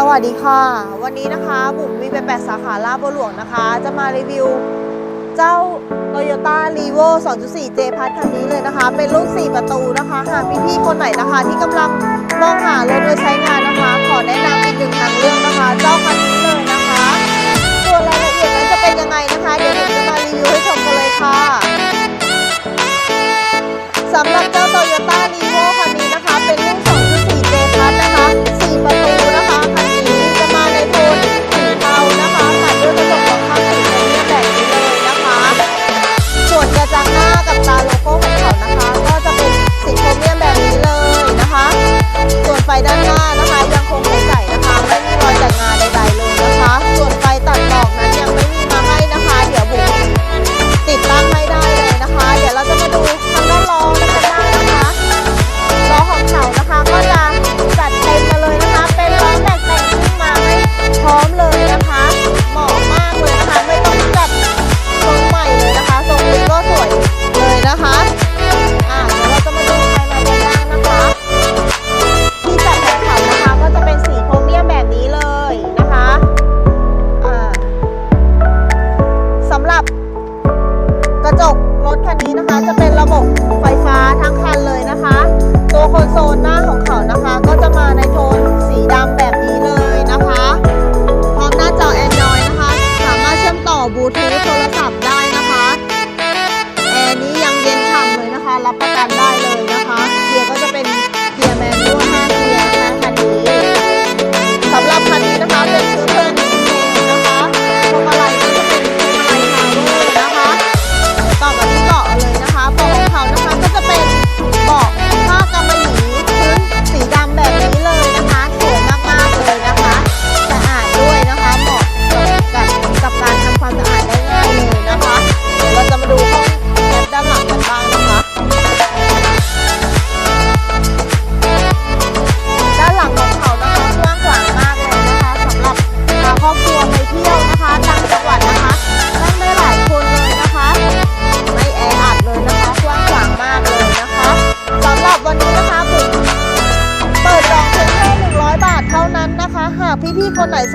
สวัสดีค่ะ วันนี้นะคะบุ๋มวีไปแปดสาขาลาดบัวหลวงนะคะ จะมารีวิว เจ้า Toyota r e v o 2.4 J p a s คันนี้เลยนะคะ เป็นรุ่น4 ประตูนะคะหากพี่ๆคนไหนนะคะ ที่กำลังมองหารถโดยใช้งานนะคะ ขอแนะนำอีกหนึ่งทางเรื่องนะคะ เจ้าคัน También.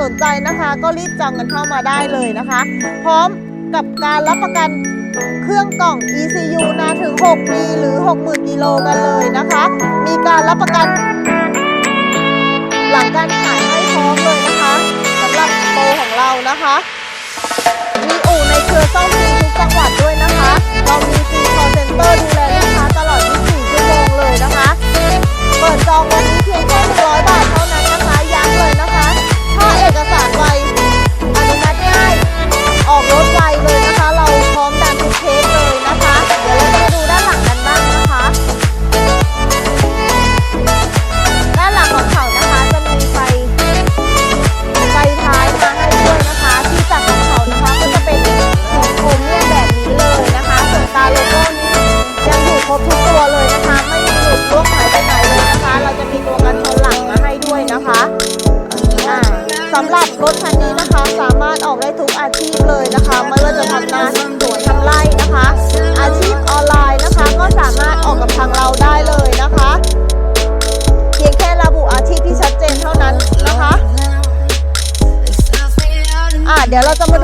สนใจนะคะก็รีบจองกันเข้ามาได้เลยนะคะ พร้อมกับการรับประกันเครื่องกล่อง ECU นาะถึง 6 ปีหรือ 60,000 กิโลกันเลยนะคะ มีการรับประกัน หลังการขายให้พร้อมเลยนะคะสำหรับโปรของเรานะคะ มีอู่ในเครือซ่อมฟรีทุกจังหวัดด้วยนะคะ เรามีฟรีคอนเซ็นเตอร์ สำหรับรถคันนี้นะคะสามารถออกได้ทุกอาชีพเลยนะคะ ไม่ว่าจะทำงานสวนทำไร่นะคะ อาชีพออนไลน์นะคะ ก็สามารถออกกับทางเราได้เลยนะคะ เพียงแค่ระบุอาชีพที่ชัดเจนเท่านั้นนะคะอะเดี๋ยวเราจะมา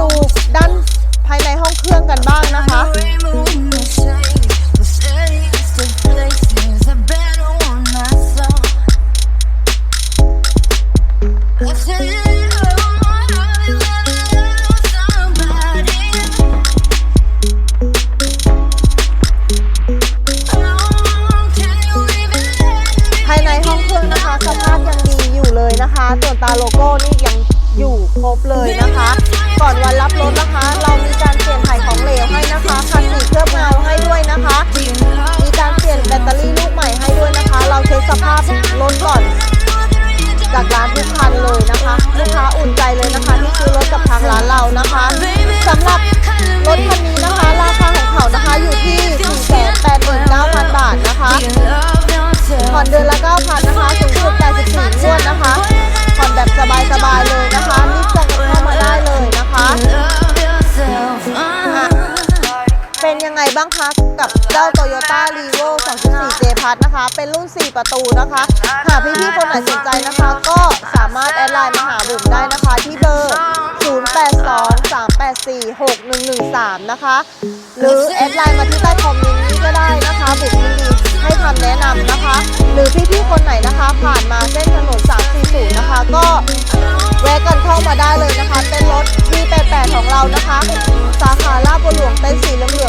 ส่วนตาโลโก้นี่ยังอยู่ครบเลยนะคะ ก่อนวันรับรถนะคะ เรามีการเปลี่ยนถ่ายของเหลวให้นะคะคันสีเคลือบเงาให้ด้วยนะคะ มีการเปลี่ยนแบตเตอรี่ลูกใหม่ให้ด้วยนะคะ เราเช็คสภาพรถก่อน จากร้านทุกคันเลยนะคะลูกค้าอุ่นใจเลยนะคะที่ซื้อรถกับทางร้านเรานะคะสำหรับรถคันนี้นะคะ ราคาของเขานะคะ บ้างคะกับเจ้าโตโยต้ารีโว่2.4 J พัทนะคะ เป็นรุ่น 4 ประตูนะคะหากพี่ๆคนไหนสนใจนะคะ ก็สามารถแอดไลน์มาหาบุ๋มได้นะคะ ที่เบอร์ 0823846113 นะคะ หรือแอดไลน์มาที่ใต้คอมเมนต์นี้ก็ได้นะคะบุ๋มยินดีให้คำแนะนำนะคะ หรือพี่ๆคนไหนนะคะ ผ่านมาเส้นถนน 340 นะคะ ก็แวะกันเข้ามาได้เลยนะคะ เป็นรถ V88 ของเรานะคะ สาขาลาดบัวหลวงเป็นสีเหลือง